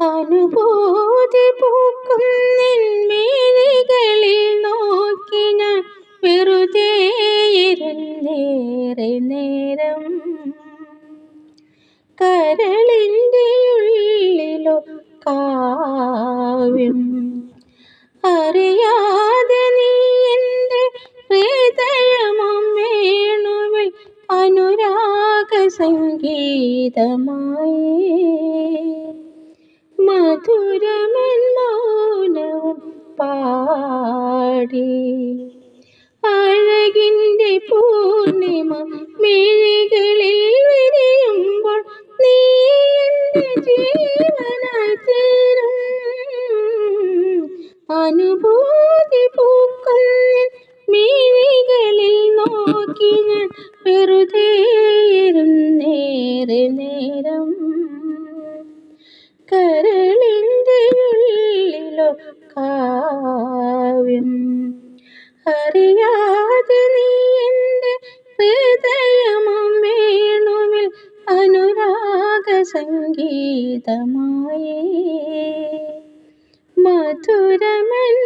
അനുഭൂതി പൂക്കും നിൻമേലികളിൽ നോക്കി ഞാൻ വെറുതെ ഇരുന്നേറെ നേരം. കരളിന്റെ ഉള്ളിലോ കാവ്യം. അറിയാതെ നീ എന്റെ ഹൃദയമം വേണുവിൽ അനുരാഗ സംഗീതമായി. മധുരമെൻ മൗനവും പാടി. അഴകിന്റെ പൂർണിമ മിഴികളിൽ വിരിയുമ്പോൾ നീ തീരും. അനുഭൂതി പൂക്കൾ മിഴികളിൽ നോക്കി ഞാൻ വെറുതെ നേരം. കരളിന്റെ അറിയാതെ നീ എന്റെ ഹൃദയമം വേണുവിൽ അനുരാഗ സംഗീതമായേ. മധുരമൻ